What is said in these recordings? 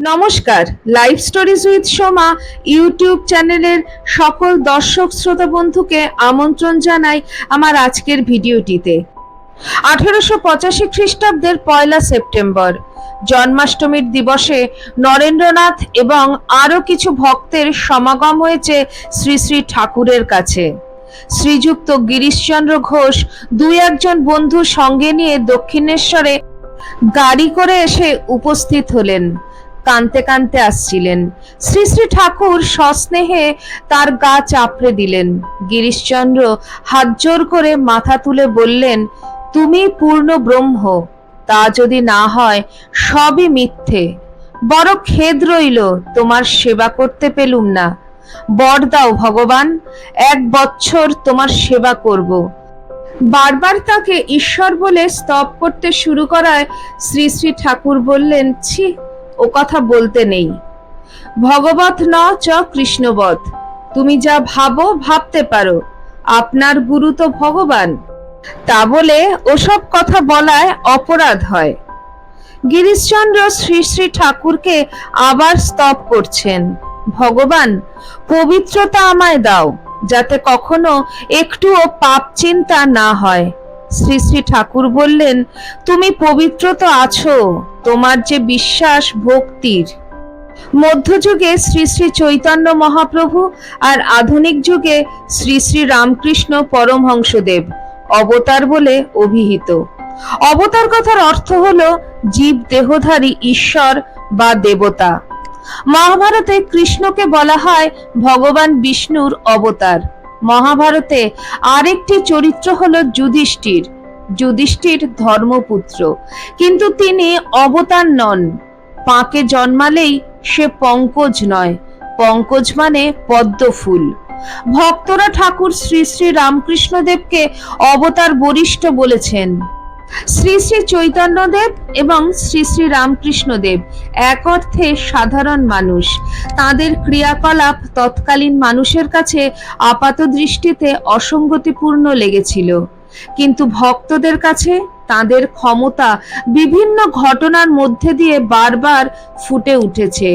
নমস্কার live stories with Soma YouTube চ্যানেলের সকল দর্শক শ্রোতা বন্ধুকে আমন্ত্রণ জানাই আমার আজকের ভিডিওটিতে। আঠেরোশো পঁচাশি খ্রিস্টাব্দের পয়লা সেপ্টেম্বর, জন্মাষ্টমীর দিবসে নরেন্দ্রনাথ এবং আরও কিছু ভক্তের সমাগম হয়েছে শ্রী শ্রী ঠাকুরের কাছে। শ্রীযুক্ত গিরিশচন্দ্র ঘোষ দুই একজন বন্ধু সঙ্গে নিয়ে দক্ষিণেশ্বরে গাড়ি করে এসে উপস্থিত হলেন। কানতে কানতে আসছিলেন। শ্রী শ্রী ঠাকুর সস্নেহে তার গা চাপড়ে দিলেন। গিরিশচন্দ্র হাত জোর করে মাথা তুলে বললেন, তুমি পূর্ণ ব্রহ্ম, তা যদি না হয় সবই মিথ্যে। বড় খেদ রইল, তোমার সেবা করতে পেলুম না। বর দাও ভগবান, এক বছর তোমার সেবা করব বারবার তাকে ঈশ্বর বলে স্তব করতে শুরু করায় শ্রী শ্রী ঠাকুর বললেন, ছি ও কথা বলতে নেই। ভগবত ন চ কৃষ্ণবৎ। তুমি যা ভাবো ভাবতে পারো। আপনার গুরু তো ভগবান। তা বলে ওসব কথা বলায় অপরাধ হয়। গিরিশচন্দ্র শ্রী শ্রী ঠাকুরকে আবার স্তব করছেন। ভগবান, পবিত্রতা আমায় দাও, যাতে কখনো একটুও পাপ চিন্তা না হয়। শ্রী শ্রী ঠাকুর বললেন, তুমি পবিত্র তো আছো, তোমার যে বিশ্বাস ভক্তির। মধ্যযুগে শ্রী শ্রী চৈতন্য মহাপ্রভু আর আধুনিক যুগে শ্রী শ্রী রামকৃষ্ণ পরমহংসদেব অবতার বলে অভিহিত। অবতার কথার অর্থ হল জীব দেহধারী ঈশ্বর বা দেবতা। মহাভারতে কৃষ্ণকে বলা হয় ভগবান বিষ্ণুর অবতার। মহাভারতে আরেকটি চরিত্র হল যুধিষ্ঠির। যুধিষ্ঠির ধর্মপুত্র। কিন্তু তিনি অবতার নন। পাকে জন্মালেই সে পঙ্কজ নয়। পঙ্কজ মানে পদ্মফুল। ভক্তরা ঠাকুর শ্রী শ্রী রামকৃষ্ণদেবকে অবতার বরিষ্ঠ বলেছেন। শ্রী শ্রী চৈতন্যদেব এবং শ্রী শ্রী রামকৃষ্ণদেব এক অর্থে সাধারণ মানুষ। তাদের ক্রিয়াকলাপ তৎকালীন মানুষের কাছে আপাত দৃষ্টিতে অসঙ্গতিপূর্ণ লেগেছিল। কিন্তু ভক্তদের কাছে তাদের ক্ষমতা বিভিন্ন ঘটনার মধ্যে দিয়ে বারবার ফুটে উঠেছে।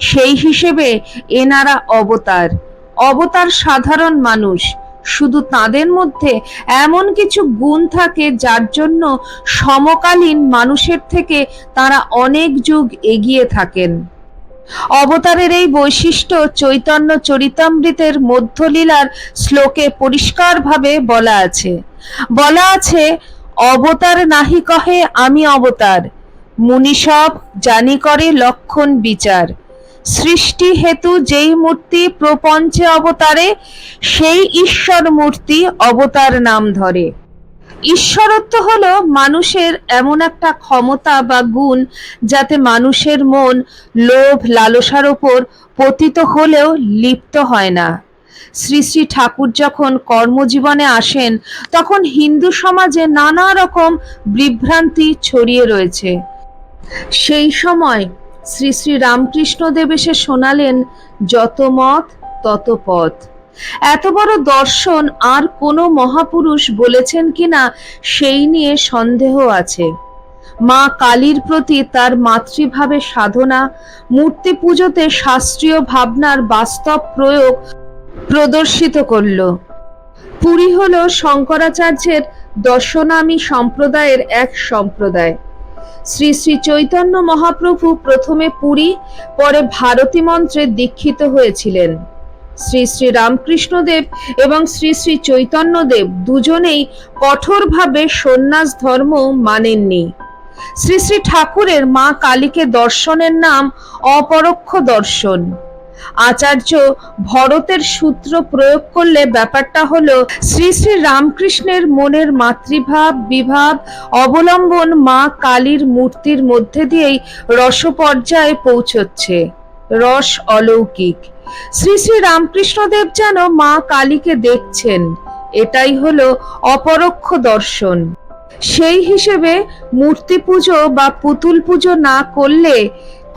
সেই হিসেবে এনারা অবতার। অবতার সাধারণ মানুষ। শুধু তাদের মধ্যে এমন কিছু গুণ থাকে যার জন্য সমকালীন মানুষের থেকে তারা অনেক যুগ এগিয়ে থাকেন। অবতারের এই বৈশিষ্ট্য চৈতন্য চরিতামৃতের মধ্যলীলার শ্লোকে পরিষ্কারভাবে বলা আছে। বলা আছে, অবতার নাহি কহে আমি অবতার। মুনি সব জানি করে লক্ষণ বিচার। সৃষ্টি হেতু যেই মূর্তি প্রপঞ্চে অবতারে, সেই ঈশ্বর মূর্তি অবতার নাম ধরে। ঈশ্বরত্ব হলো মানুষের এমন একটা ক্ষমতা বা গুণ যাতে মানুষের মন লোভ লালসার ওপর পতিত হলেও লিপ্ত হয় না। শ্রী শ্রী ঠাকুর যখন কর্মজীবনে আসেন, তখন হিন্দু সমাজে নানা রকম বিভ্রান্তি ছড়িয়ে রয়েছে। সেই সময় শ্রী শ্রী রামকৃষ্ণদেব এসে শোনালেন, যত মত, তত পথ। এত বড় দর্শন আর কোনো মহাপুরুষ বলেছেন কিনা, সেই নিয়ে সন্দেহ আছে। মা কালীর প্রতি তার মাতৃভাবে সাধনা, মূর্তি পুজোতে শাস্ত্রীয় ভাবনার বাস্তব প্রয়োগ প্রদর্শিত করল। পুরী হল শঙ্করাচার্যের দর্শনামী সম্প্রদায়ের এক সম্প্রদায়। শ্রী শ্রী চৈতন্য মহাপ্রভু প্রথমে পুরী, পরে ভারতী মন্ত্রে দীক্ষিত হয়েছিলেন। শ্রী শ্রী রামকৃষ্ণদেব এবং শ্রী শ্রী চৈতন্যদেব দুজনেই কঠোরভাবে সন্ন্যাস ধর্ম মানেননি। শ্রী শ্রী ঠাকুরের মা কালীকে দর্শনের নাম অপরোক্ষ দর্শন। আচার্য ভরতের সূত্র প্রয়োগ করলে ব্যাপারটা হলো, শ্রী শ্রী রামকৃষ্ণের মনের মাতৃভাব, বিভাব অবলম্বন মা কালীর মূর্তির মধ্যে দিয়েই রসপর্যায়ে পৌঁছচ্ছে। রস অলৌকিক। শ্রী শ্রী রামকৃষ্ণদেব যেন মা কালীকে দেখছেন, এটাই হলো অপরোক্ষ দর্শন। সেই হিসেবে মূর্তি পুজো বা পুতুল পুজো না করলে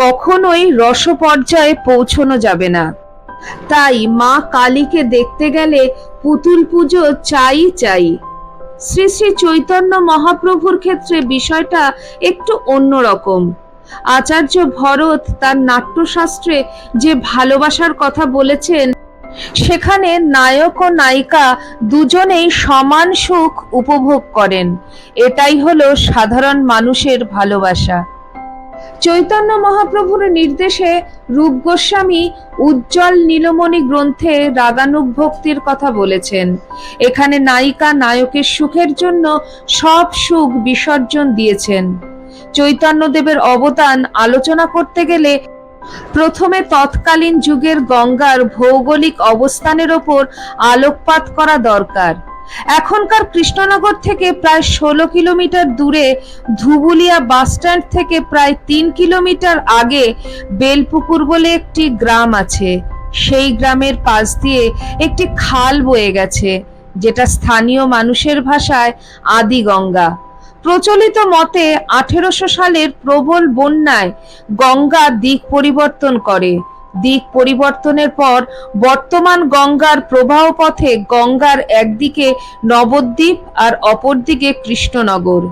কখনোই রস পর্যায়ে পৌঁছানো যাবে না। তাই মা কালীকে দেখতে গেলে পুতুল পুজো চাই চাই। শ্রী শ্রী চৈতন্য মহাপ্রভুর ক্ষেত্রে বিষয়টা একটু অন্যরকম। আচার্য ভরত তার নাট্যশাস্ত্রে যে ভালোবাসার কথা বলেছেন, সেখানে নায়ক ও নায়িকা দুজনেই সমান সুখ উপভোগ করেন। এটাই হলো সাধারণ মানুষের ভালোবাসা। চৈতন্য মহাপ্রভুর নির্দেশে রূপ গোস্বামী উজ্জ্বল নীলমণি গ্রন্থে রাগানুগ ভক্তির কথা বলেছেন। এখানে নায়িকা নায়কের সুখের জন্য সব সুখ বিসর্জন দিয়েছেন। চৈতন্যদেবের অবদান আলোচনা করতে গেলে প্রথমে তৎকালীন যুগের গঙ্গার ভৌগোলিক অবস্থানের ওপর আলোকপাত করা দরকার। এখনকার কৃষ্ণনগর থেকে প্রায় ষোলো কিলোমিটার দূরে ধুবুলিয়া বাসস্ট্যান্ড থেকে প্রায় তিন কিলোমিটার আগে বেলপুকুর বলে একটি গ্রাম আছে। সেই গ্রামের পাশ দিয়ে একটি খাল বয়ে গেছে, যেটা স্থানীয় মানুষের ভাষায় আদি গঙ্গা প্রচলিত মতে আঠেরোশো সালের প্রবল বন্যায় গঙ্গা দিক পরিবর্তন করে। দিক পরিবর্তনের পর বর্তমান গঙ্গার প্রবাহ পথে গঙ্গার একদিকে নবদ্বীপ আর অপরদিকে কৃষ্ণনগর।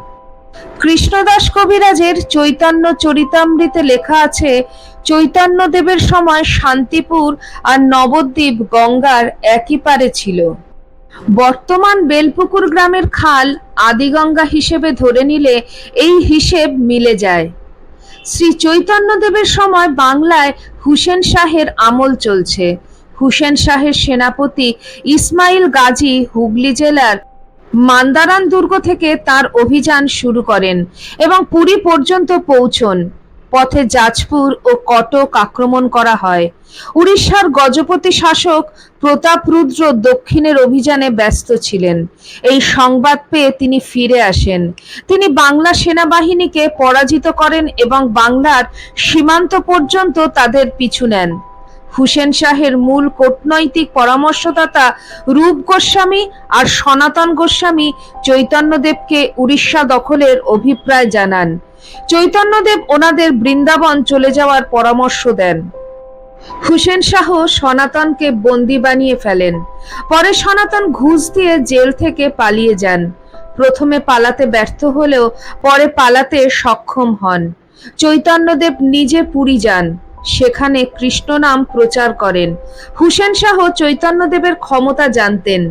কৃষ্ণদাস কবিরাজের চৈতন্য চরিতামৃতে লেখা আছে চৈতন্যদেবের সময় শান্তিপুর আর নবদ্বীপ গঙ্গার একই পারে ছিল। বর্তমান বেলপুকুর গ্রামের খাল আদিগঙ্গা হিসেবে ধরে নিলে এই হিসেব মিলে যায়। শ্রী চৈতন্যদেবের সময় বাংলায় হুসেন শাহের আমল চলছে। হুসেন শাহের সেনাপতি ইসমাইল গাজী হুগলি জেলার মান্দারান দুর্গ থেকে তার অভিযান শুরু করেন এবং পুরী পর্যন্ত পৌঁছন। পথে যাজপুর ও কটক আক্রমণ করা হয়। উড়িষ্যার গজপতি শাসক প্রতাপরুদ্র দক্ষিণের অভিযানে ব্যস্ত ছিলেন। এই সংবাদ পেয়ে তিনি ফিরে আসেন। তিনি বাংলা সেনাবাহিনীকে পরাজিত করেন এবং বাংলার সীমান্ত পর্যন্ত তাদের পিছু নেন। হুসেন শাহের মূল কূটনৈতিক পরামর্শদাতা রূপ গোস্বামী আর সনাতন গোস্বামী চৈতন্যদেবকে উড়িষ্যা দখলের অভিপ্রায় জানান। চৈতন্যদেব ওনাদের বৃন্দাবন চলে যাওয়ার পরামর্শ দেন। হুসেন শাহ সনাতনকে বন্দি বানিয়ে ফেলেন। পরে সনাতন ঘুষ দিয়ে জেল থেকে পালিয়ে যান। প্রথমে পালাতে ব্যর্থ হলেও পরে পালাতে সক্ষম হন। চৈতন্যদেব নিজে পুরী যান। সেখানে কৃষ্ণ নাম প্রচার করেন। হুসেন শাহ চৈতন্যদেবের ক্ষমতা জানতেন।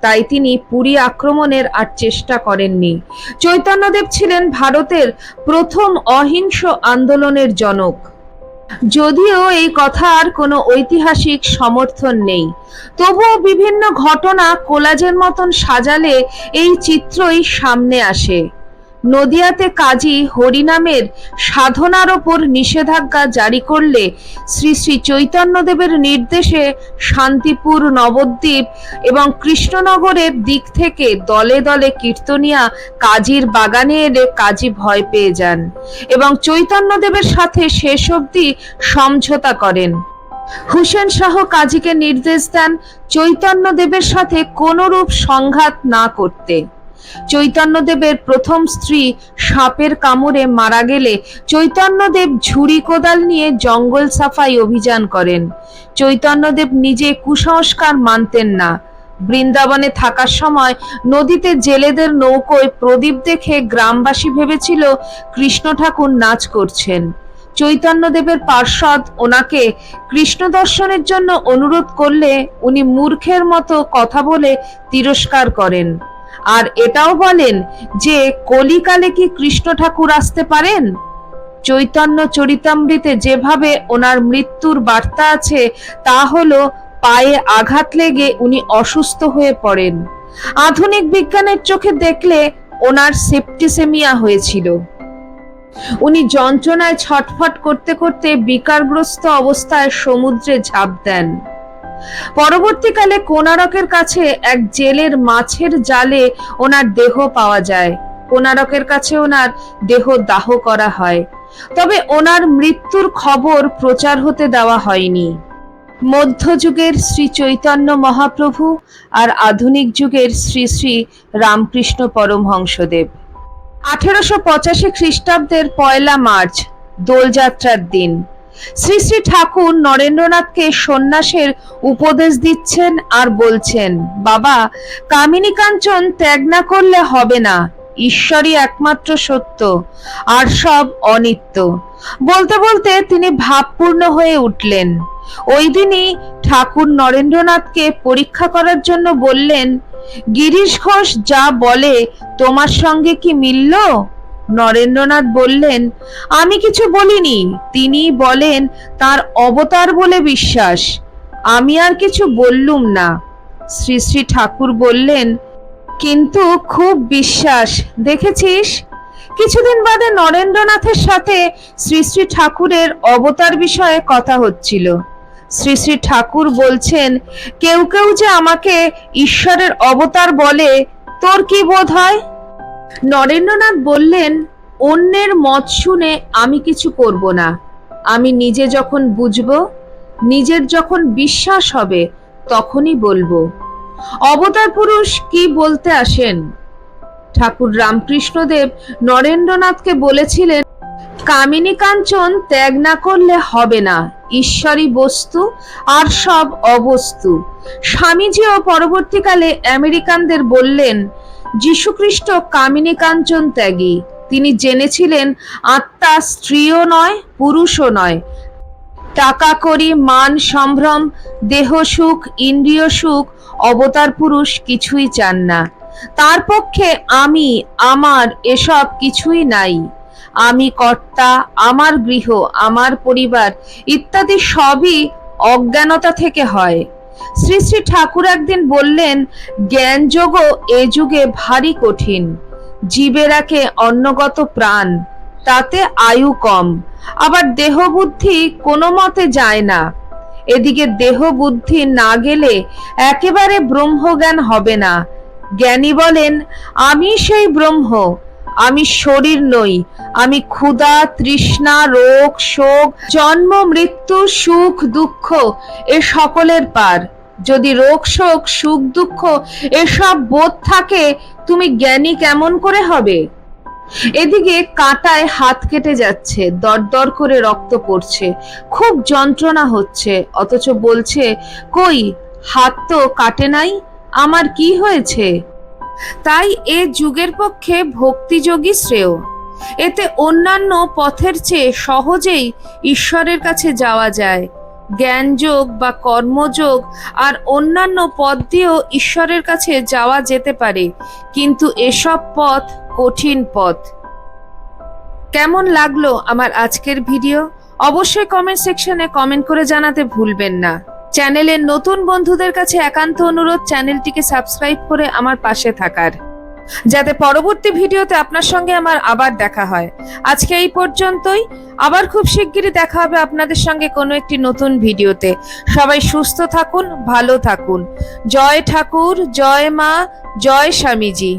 তাই তিনি পুরী আক্রমণের আর চেষ্টা করেননি। চৈতন্যদেব ছিলেন ভারতের প্রথম অহিংস আন্দোলনের জনক। যদিও এই কথার কোনো ঐতিহাসিক সমর্থন নেই। তবুও বিভিন্ন ঘটনা কোলাজের মতন সাজালে এই চিত্রই সামনে আসে। নদিয়াতে কাজী হরিনামের সাধনার ওপর নিষেধাজ্ঞা জারি করলে শ্রী শ্রী চৈতন্যদেবের নির্দেশে শান্তিপুর নবদ্বীপ এবং কৃষ্ণনগরের দিক থেকে দলে দলে কীর্তনিয়া কাজীর বাগানে এলে কাজী ভয় পেয়ে যান এবং চৈতন্যদেবের সাথে শেষ অবধি সমঝোতা করেন। হুসেন শাহ কাজীকে নির্দেশ দেন চৈতন্যদেবের সাথে কোনরূপ সংঘাত না করতে। চৈতন্যদেবের প্রথম স্ত্রী সাপের কামড়ে মারা গেলে চৈতন্যদেব ঝুড়ি কোদাল নিয়ে জঙ্গল সাফাই অভিযান করেন। চৈতন্যদেব নিজে কুসংস্কার মানতেন না। বৃন্দাবনে থাকার সময় নদীতে জেলেদের নৌকোয় প্রদীপ দেখে গ্রামবাসী ভেবেছিল কৃষ্ণ ঠাকুর নাচ করছেন। চৈতন্যদেবের পার্ষদ ওনাকে কৃষ্ণ দর্শনের জন্য অনুরোধ করলে উনি মূর্খের মতো কথা বলে তিরস্কার করেন। আর এটাও বলেন যে, কলিকালে কি কৃষ্ণ ঠাকুর আসতে পারেন? চৈতন্য চরিতামৃতে যেভাবে ওনার মৃত্যুর বার্তা আছে, তা হলো পায়ে আঘাত লেগে উনি অসুস্থ হয়ে পড়েন। আধুনিক বিজ্ঞানের চোখে দেখলে ওনার সেপ্টিসেমিয়া হয়েছিল। উনি যন্ত্রণায় ছটফট করতে করতে বিকারগ্রস্ত অবস্থায় সমুদ্রে ঝাঁপ দেন। পরবর্তীকালে কোনারকের কাছে এক জেলের মাছের জালে ওনার দেহ পাওয়া যায়। কোনারকের কাছে ওনার দেহ দাহ করা হয়। তবে ওনার মৃত্যুর খবর প্রচার হতে দেওয়া হয়নি। মধ্যযুগের শ্রী চৈতন্য মহাপ্রভু আর আধুনিক যুগের শ্রী শ্রী রামকৃষ্ণ পরমহংসদেব। আঠেরোশো পঁচাশি খ্রিস্টাব্দের পয়লা মার্চ, দোলযাত্রার দিন। শ্রী শ্রী ঠাকুর নরেন্দ্রনাথকে সন্ন্যাসের উপদেশ দিচ্ছেন আর বলছেন, বাবা, কামিনী কাঞ্চন ত্যাগ না করলে হবে না। ঈশ্বরই একমাত্র সত্য, আর সব অনিত্য। বলতে বলতে তিনি ভাবপূর্ণ হয়ে উঠলেন। ওই দিনই ঠাকুর নরেন্দ্রনাথকে পরীক্ষা করার জন্য বললেন, গিরিশ ঘোষ যা বলে, তোমার সঙ্গে কি মিলল? নরেন্দ্রনাথ বললেন, আমি কিছু বলিনি। তিনি বলেন, তার অবতার বলে বিশ্বাস। আমি আর কিছু বললুম না। শ্রী শ্রী ঠাকুর বললেন, কিন্তু খুব বিশ্বাস, দেখেছিস? কিছুদিন বাদে নরেন্দ্রনাথের সাথে শ্রী শ্রী ঠাকুরের অবতার বিষয়ে কথা হচ্ছিল। শ্রী শ্রী ঠাকুর বলছেন, কেউ কেউ যে আমাকে ঈশ্বরের অবতার বলে, তোর কি বোধ হয়? নরেন্দ্রনাথ বললেন, অন্যের মত শুনে আমি কিছু করব না। আমি নিজে যখন বুঝব, নিজের যখন বিশ্বাস হবে, তখনই বলব। অবতার পুরুষ কি বলতে আসেন? ঠাকুর রামকৃষ্ণদেব নরেন্দ্রনাথকে বলেছিলেন, কামিনী কাঞ্চন ত্যাগ না করলে হবে না। ঈশ্বরী বস্তু আর সব অবস্তু। স্বামীজিও পরবর্তীকালে আমেরিকানদের বললেন যীশুখ্রিস্ট কামিনী কাঞ্চন ত্যাগী। তিনি জেনেছিলেন, আত্মা স্ত্রীও নয়, পুরুষও নয়। টাকা করি, মান সম্ভ্রম, দেহ সুখ, ইন্দ্রিয় সুখ, অবতার পুরুষ কিছুই চান না। তার পক্ষে আমি, আমার এসব কিছুই নাই। আমি কর্তা, আমার গৃহ, আমার পরিবার ইত্যাদি সবই অজ্ঞানতা থেকে হয়। শ্রী শ্রী ঠাকুর একদিন বললেন জ্ঞানযোগও এ যুগে ভারী কঠিন। জীবে রাখে অন্নগত প্রাণ, তাতে আয়ু কম। আবার দেহ বুদ্ধি কোনো মতে যায় না। এদিকে দেহ বুদ্ধি না গেলে একেবারে ব্রহ্মজ্ঞান হবে না। জ্ঞানী বলেন, আমি সেই ব্রহ্ম। আমি শরীর নই, আমি ক্ষুধা, তৃষ্ণা, রোগ, শোক, জন্ম, মৃত্যু, সুখ, দুঃখ, এ সকলের পার। যদি রোগ, শোক, সুখ, দুঃখ এসব বোধ থাকে, তুমি জ্ঞানী কেমন করে হবে? এদিকে কাঁটায় হাত কেটে যাচ্ছে, দরদর করে রক্ত পড়ছে, খুব যন্ত্রণা হচ্ছে, অথচ বলছে, কই, হাত তো কাটে নাই, আমার কি হয়েছে? তাই এ যুগের পক্ষে ভক্তিযোগী শ্রেয়। এতে অন্যান্য পথের চেয়ে সহজেই ঈশ্বরের কাছে যাওয়া যায়। জ্ঞানযোগ বা কর্মযোগ আর অন্যান্য পথ দিয়েও ঈশ্বরের কাছে যাওয়া যেতে পারে, কিন্তু এসব পথ কঠিন পথ। কেমন লাগল আমার আজকের ভিডিও? অবশ্যই কমেন্ট সেকশনে কমেন্ট করে জানাতে ভুলবেন না। চ্যানেলের নতুন বন্ধুদের কাছে একান্ত অনুরোধ চ্যানেলটিকে সাবস্ক্রাইব করে আমার পাশে থাকার। যাতে পরবর্তী ভিডিওতে আপনার সঙ্গে আমার আবার দেখা হয়। আজকে এই পর্যন্তই। আবার খুব শিগগিরই দেখা হবে আপনাদের সঙ্গে কোনো একটি নতুন ভিডিওতে। সবাই সুস্থ থাকুন, ভালো থাকুন। জয় ঠাকুর, জয় মা, জয় স্বামীজি।